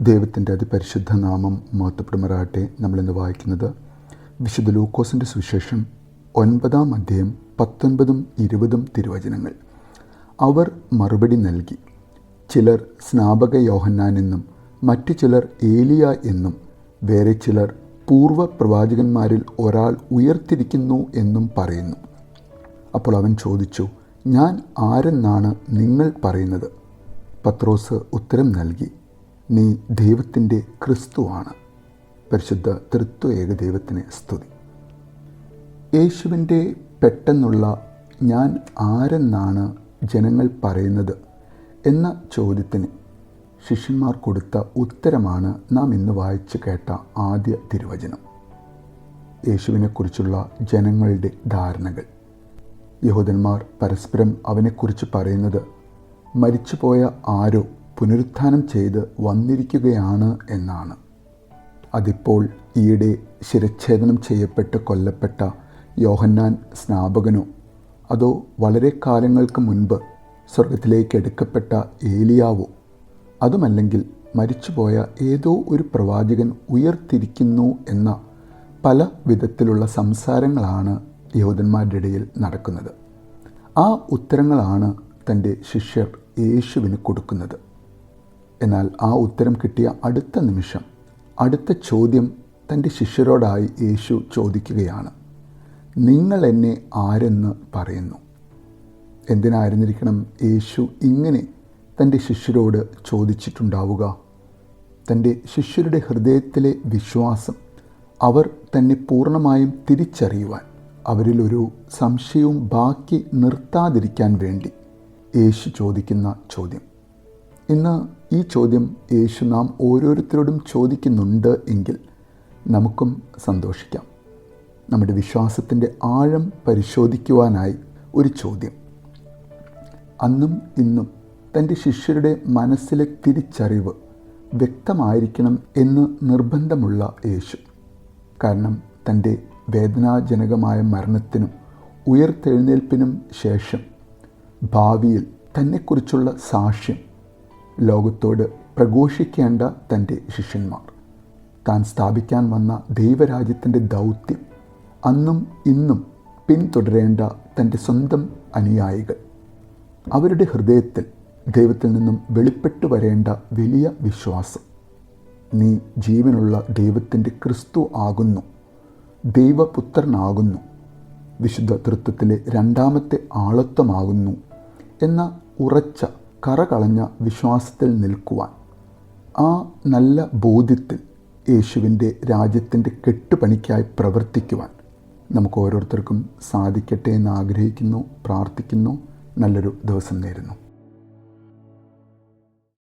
ദൈവത്തിന്റെ അതിപരിശുദ്ധ നാമം മഹത്വപ്പെടുമാറാട്ടെ നമ്മളിന്ന് വായിക്കുന്നത് വിശുദ്ധ ലൂക്കോസിന്റെ സുവിശേഷം ഒൻപതാം അധ്യായം പത്തൊൻപതും ഇരുപതും തിരുവചനങ്ങൾ. അവർ മറുപടി നൽകി ചിലർ സ്നാപക യോഹന്നാൻ എന്നും മറ്റു ചിലർ ഏലിയ എന്നും വേറെ ചിലർ പൂർവ പ്രവാചകന്മാരിൽ ഒരാൾ ഉയർത്തിരിക്കുന്നു എന്നും പറയുന്നു. അപ്പോൾ അവൻ ചോദിച്ചു ഞാൻ ആരെന്നാണ് നിങ്ങൾ പറയുന്നത്? പത്രോസ് ഉത്തരം നൽകി നീ ദൈവത്തിന്റെ ക്രിസ്തുവാണ്. പരിശുദ്ധ ഏക ദൈവത്തിന് സ്തുതി. യേശുവിന്റെ പെട്ടെന്നുള്ള ഞാൻ ആരെന്നാണ് ജനങ്ങൾ പറയുന്നത് എന്ന ചോദ്യത്തിന് ശിഷ്യന്മാർ കൊടുത്ത ഉത്തരമാണ് നാം ഇന്ന് വായിച്ചു കേട്ട ആദ്യ തിരുവചനം. യേശുവിനെക്കുറിച്ചുള്ള ജനങ്ങളുടെ ധാരണകൾ. യഹൂദന്മാർ പരസ്പരം അവനെക്കുറിച്ച് പറയുന്നത് മരിച്ചുപോയ ആരോ പുനരുത്ഥാനം ചെയ്ത് വന്നിരിക്കുകയാണ് എന്നാണ്. അതിപ്പോൾ ഈയിടെ ശിരച്ഛേദനം ചെയ്യപ്പെട്ട് കൊല്ലപ്പെട്ട യോഹന്നാൻ സ്നാപകനോ അതോ വളരെ കാലങ്ങൾക്ക് മുൻപ് സ്വർഗത്തിലേക്ക് എടുക്കപ്പെട്ട ഏലിയാവോ അതുമല്ലെങ്കിൽ മരിച്ചുപോയ ഏതോ ഒരു പ്രവാചകൻ ഉയർത്തിരിക്കുന്നു എന്ന പല വിധത്തിലുള്ള സംസാരങ്ങളാണ് യഹൂദന്മാരുടെ ഇടയിൽ നടക്കുന്നത്. ആ ഉത്തരങ്ങളാണ് തന്റെ ശിഷ്യർ യേശുവിന് കൊടുക്കുന്നത്. എന്നാൽ ആ ഉത്തരം കിട്ടിയ അടുത്ത നിമിഷം അടുത്ത ചോദ്യം തന്റെ ശിഷ്യരോടായി യേശു ചോദിക്കുകയാണ്. നിങ്ങൾ എന്നെ ആരെന്ന് പറയുന്നു? എന്തിനായിരുന്നിരിക്കണം യേശു ഇങ്ങനെ തന്റെ ശിഷ്യരോട് ചോദിച്ചിട്ടുണ്ടാവുക? തന്റെ ശിഷ്യരുടെ ഹൃദയത്തിലെ വിശ്വാസം അവർ തന്നെ പൂർണമായും തിരിച്ചറിയുവാൻ അവരിലൊരു സംശയവും ബാക്കി നിർത്താതിരിക്കാൻ വേണ്ടി യേശു ചോദിക്കുന്ന ചോദ്യം. ഇന്ന് ഈ ചോദ്യം യേശു നാം ഓരോരുത്തരോടും ചോദിക്കുന്നുണ്ട് എങ്കിൽ നമുക്കും സന്തോഷിക്കാം. നമ്മുടെ വിശ്വാസത്തിന്റെ ആഴം പരിശോധിക്കുവാനായി ഒരു ചോദ്യം. അന്നും ഇന്നും തന്റെ ശിഷ്യരുടെ മനസ്സിലെ തിരിച്ചറിവ് വ്യക്തമായിരിക്കണം എന്ന് നിർബന്ധമുള്ള യേശു. കാരണം തന്റെ വേദനാജനകമായ മരണത്തിനും ഉയർത്തെഴുന്നേൽപ്പിനും ശേഷം ഭാവിയിൽ തന്നെക്കുറിച്ചുള്ള സാക്ഷ്യം ലോകത്തോട് പ്രഘോഷിക്കേണ്ട തന്റെ ശിഷ്യന്മാർ. താൻ സ്ഥാപിക്കാൻ വന്ന ദൈവരാജ്യത്തിന്റെ ദൗത്യം അന്നും ഇന്നും പിന്തുടരേണ്ട തന്റെ സ്വന്തം അനുയായികൾ. അവരുടെ ഹൃദയത്തിൽ ദൈവത്തിൽ നിന്നും വെളിപ്പെട്ടു വരേണ്ട വലിയ വിശ്വാസം. നീ ജീവനുള്ള ദൈവത്തിന്റെ ക്രിസ്തു ആകുന്നു. ദൈവപുത്രനാകുന്നു. വിശുദ്ധ തൃത്വത്തിലെ രണ്ടാമത്തെ ആളത്വമാകുന്നു എന്ന ഉറച്ച കറകളഞ്ഞ വിശ്വാസത്തിൽ നിൽക്കുവാൻ ആ നല്ല ബോധ്യത്തിൽ യേശുവിന്റെ രാജ്യത്തിന്റെ കെട്ടുപണിക്കായി പ്രവർത്തിക്കുവാൻ നമുക്ക് ഓരോരുത്തർക്കും സാധിക്കട്ടെ എന്ന് ആഗ്രഹിക്കുന്നു പ്രാർത്ഥിക്കുന്നു. നല്ലൊരു ദിവസം നേരുന്നു.